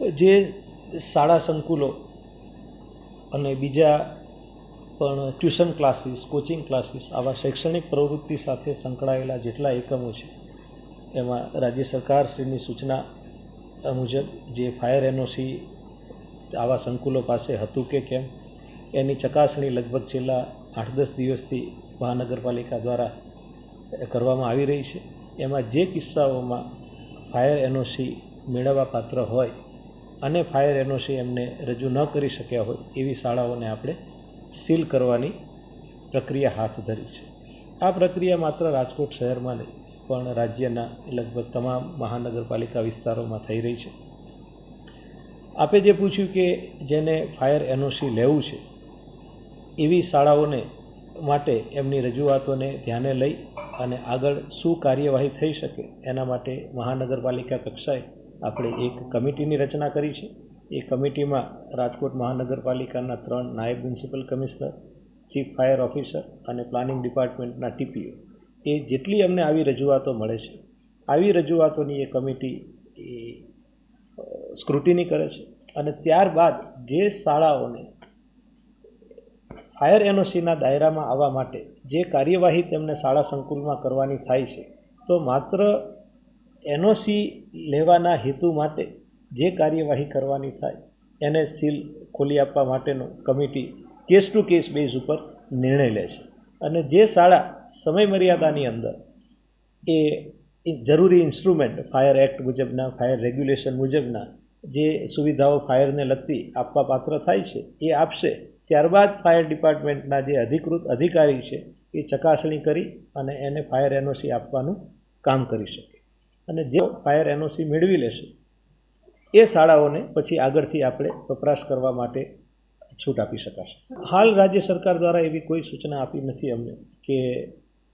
જે શાળા સંકુલો અને બીજા પણ ટ્યુશન ક્લાસીસ, કોચિંગ ક્લાસીસ આવા શૈક્ષણિક પ્રવૃત્તિ સાથે સંકળાયેલા જેટલા એકમો છે, એમાં રાજ્ય સરકારશ્રીની સૂચના મુજબ જે ફાયર એનઓસી આવા સંકુલો પાસે હતું કે કેમ, એની ચકાસણી લગભગ છેલ્લા આઠ દસ દિવસથી મહાનગરપાલિકા દ્વારા કરવામાં આવી રહી છે. એમાં જે કિસ્સાઓમાં ફાયર એનઓસી મેળવવા પાત્ર હોય અને ફાયર એનઓસી એમને રજૂ ન કરી શક્યા હોય એવી શાળાઓને આપણે સીલ કરવાની પ્રક્રિયા હાથ ધરી છે. આ પ્રક્રિયા માત્ર રાજકોટ શહેરમાં નહીં, પણ રાજ્યના લગભગ તમામ મહાનગરપાલિકા વિસ્તારોમાં થઈ રહી છે. આપે જે પૂછ્યું કે જેને ફાયર એનઓસી લેવું છે, એવી શાળાઓને માટે એમની રજૂઆતોને ધ્યાને લઈ અને આગળ શું કાર્યવાહી થઈ શકે એના માટે મહાનગરપાલિકા કક્ષાએ આપણે એક કમિટીની રચના કરી છે. એ કમિટીમાં રાજકોટ મહાનગરપાલિકાના ત્રણ નાયબ municipal commissioner, chief fire officer અને પ્લાનિંગ ડિપાર્ટમેન્ટના ટીપીઓ. એ જેટલી અમને આવી રજૂઆતો મળે છે, આવી રજૂઆતોની એ કમિટી એ સ્ક્રુટિની કરે છે. અને ત્યારબાદ જે શાળાઓને ફાયર એનઓસીના દાયરામાં આવવા માટે જે કાર્યવાહી તેમને શાળા સંકુલમાં કરવાની થાય છે, તો માત્ર એનઓસી લેવાના હેતુ માટે જે કાર્યવાહી કરવાની થાય, એને સીલ ખોલી આપવા માટેનો committee case to case base ઉપર નિર્ણય લે છે. અને જે શાળા સમય મર્યાદાની અંદર એ જરૂરી ઇન્સ્ટ્રુમેન્ટ, ફાયર એક્ટ મુજબના, ફાયર રેગ્યુલેશન મુજબના જે સુવિધાઓ ફાયરને લગતી આપવા પાત્ર થાય છે, એ આપશે. ત્યારબાદ ફાયર ડિપાર્ટમેન્ટના જે અધિકૃત અધિકારી છે, એ ચકાસણી કરી અને એને ફાયર એનઓસી આપવાનું કામ કરી શકે. અને જે ફાયર એનઓસી મેળવી લેશે, એ શાળાઓને પછી આગળથી આપણે વપરાશ કરવા માટે છૂટ આપી શકાશે. હાલ રાજ્ય સરકાર દ્વારા એવી કોઈ સૂચના આપી નથી અમને કે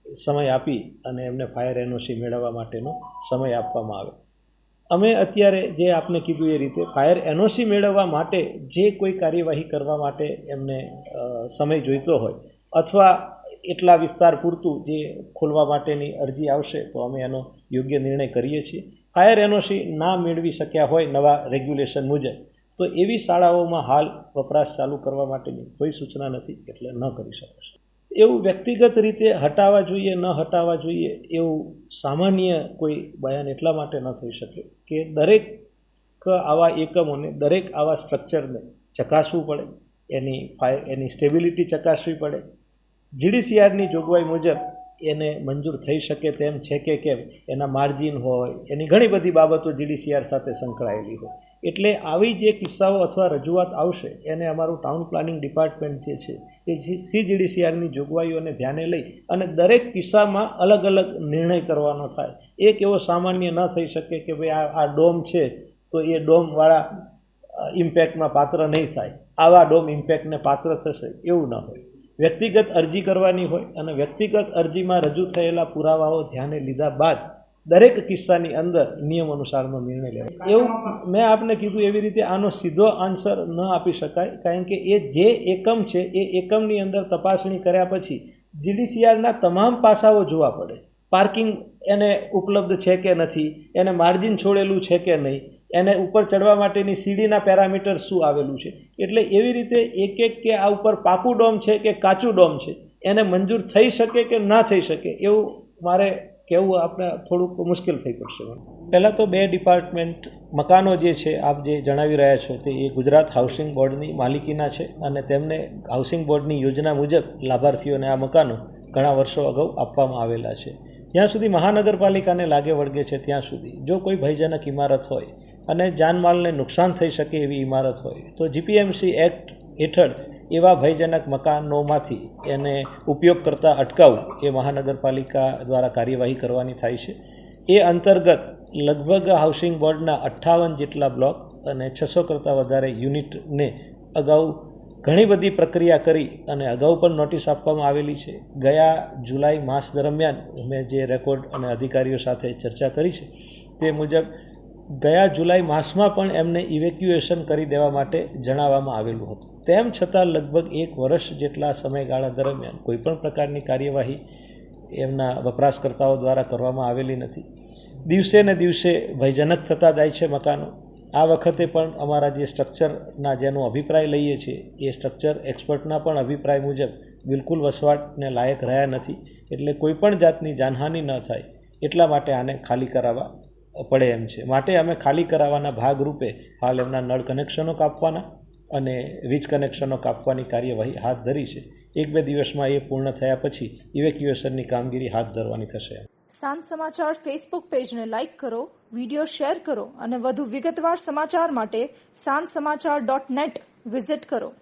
સમય આપી અને એમને ફાયર એનઓસી મેળવવા માટેનો સમય આપવામાં આવે. અમે અત્યારે જે આપને કીધું એ રીતે ફાયર એનઓસી મેળવવા માટે જે કોઈ કાર્યવાહી કરવા માટે એમને સમય જોઈતો હોય અથવા એટલા વિસ્તાર પૂરતું જે ખોલવા માટેની અરજી આવશે, તો અમે એનો યોગ્ય નિર્ણય કરીએ છીએ. ફાયર એનઓસી ના મેળવી શક્યા હોય નવા રેગ્યુલેશન મુજબ, તો એવી શાળાઓમાં હાલ વપરાશ ચાલુ કરવા માટેની કોઈ સૂચના નથી, એટલે ન કરી શકાશે. એવું વ્યક્તિગત રીતે હટાવવા જોઈએ, ન હટાવવા જોઈએ, એવું સામાન્ય કોઈ બયાન એટલા માટે ન થઈ શકે કે દરેક આવા એકમોને, દરેક આવા સ્ટ્રક્ચરને ચકાસવું પડે, એની ફાય એની સ્ટેબિલિટી ચકાસવી પડે જીડીસીઆરની જોગવાઈ મુજબ એને મંજૂર થઈ શકે તેમ છે કે કેમ, એના માર્જિન હોય, એની ઘણી બધી બાબતો જીડીસીઆર સાથે સંકળાયેલી હોય. એટલે આવી જે કિસ્સાઓ અથવા રજૂઆત આવશે, એને અમારું ટાઉન પ્લાનિંગ ડિપાર્ટમેન્ટ જે છે, એ સી જીડીસીઆરની જોગવાઈઓને ધ્યાને લઈ અને દરેક કિસ્સામાં અલગ અલગ નિર્ણય કરવાનો થાય. એક એવો સામાન્ય ન થઈ શકે કે ભાઈ આ આ ડોમ છે, તો એ ડોમવાળા ઇમ્પેક્ટમાં પાત્ર નહીં થાય. આવા ડોમ ઇમ્પેક્ટને પાત્ર થશે, એવું ન હોય. વ્યક્તિગત અરજી કરવાની હોય અને વ્યક્તિગત અરજીમાં રજૂ થયેલા પુરાવાઓ ધ્યાને લીધા બાદ દરેક કિસ્સાની અંદર નિયમ અનુસારનો નિર્ણય લેવાય એવું મેં આપને કીધું એવી રીતે આનો સીધો આન્સર ન આપી શકાય, કારણ કે એ જે એકમ છે, એ એકમની અંદર તપાસણી કર્યા પછી જીડીસીઆરના તમામ પાસાઓ જોવા પડે. પાર્કિંગ એને ઉપલબ્ધ છે કે નથી, એને માર્જિન છોડેલું છે કે નહીં એને ઉપર ચડવા માટેની સીડીના પેરામીટર શું આવેલું છે? એટલે એવી રીતે એક એક કે આ ઉપર પાકું ડોમ છે કે કાચું ડોમ છે, એને મંજૂર થઈ શકે કે ના થઈ શકે એવું મારે કહેવું આપણે થોડુંક મુશ્કેલ થઈ પડશે પહેલાં તો બે ડિપાર્ટમેન્ટ મકાનો જે છે, આપ જે જણાવી રહ્યા છો તે એ ગુજરાત હાઉસિંગ બોર્ડની માલિકીના છે અને તેમને હાઉસિંગ બોર્ડની યોજના મુજબ લાભાર્થીઓને આ મકાનો ઘણા વર્ષો અગાઉ આપવામાં આવેલા છે. જ્યાં સુધી મહાનગરપાલિકાને લાગે વળગે છે ત્યાં સુધી જો કોઈ ભયજનક ઇમારત હોય અને જાનમાલને નુકસાન થઈ શકે એવી ઇમારત હોય. તો જીપીએમસી એક્ટ હેઠળ એવા ભયજનક મકાનોમાંથી એને ઉપયોગ કરતાં અટકાવવું એ મહાનગરપાલિકા દ્વારા કાર્યવાહી કરવાની થાય છે. એ અંતર્ગત લગભગ હાઉસિંગ બોર્ડના અઠ્ઠાવન જેટલા બ્લોક અને છસો કરતાં વધારે યુનિટને અગાઉ ઘણી બધી પ્રક્રિયા કરી અને અગાઉ પણ નોટિસ આપવામાં આવેલી છે. ગયા જુલાઈ માસ દરમિયાન મેં જે રેકોર્ડ અને અધિકારીઓ સાથે ચર્ચા કરી છે તે મુજબ ગયા જુલાઈ માસમાં પણ એમને ઇવેક્યુએશન કરી દેવા માટે જણાવવામાં આવેલું હતું. તેમ છતાં લગભગ એક વર્ષ જેટલા સમયગાળા દરમિયાન કોઈપણ પ્રકારની કાર્યવાહી એમના વપરાશકર્તાઓ દ્વારા કરવામાં આવેલી નથી. દિવસે ને દિવસે ભયજનક થતા જાય છે મકાનો. આ વખતે પણ અમારા જે સ્ટ્રક્ચરના જેનો અભિપ્રાય લઈએ છીએ, એ સ્ટ્રક્ચર એક્સપર્ટના પણ અભિપ્રાય મુજબ બિલકુલ વસવાટને લાયક રહ્યા નથી. એટલે કોઈપણ જાતની જાનહાનિ ન થાય એટલા માટે આને ખાલી કરાવવા પડે એમ છે. માટે અમે ખાલી કરાવવાના ભાગરૂપે હાલ એમના નળ કનેક્શનો કાપવાના અને વીજ કનેક્શનો કાપવાની કાર્યવાહી હાથ ધરી છે. એક બે દિવસમાં એ પૂર્ણ થયા પછી ઇવેક્યુએશનની કામગીરી હાથ ધરવાની થશે. સાંજ સમાચાર ફેસબુક પેજને લાઇક કરો વીડિયો શેર કરો અને વધુ વિગતવાર સમાચાર માટે સાંજ સમાચાર ડોટ નેટ વિઝિટ કરો.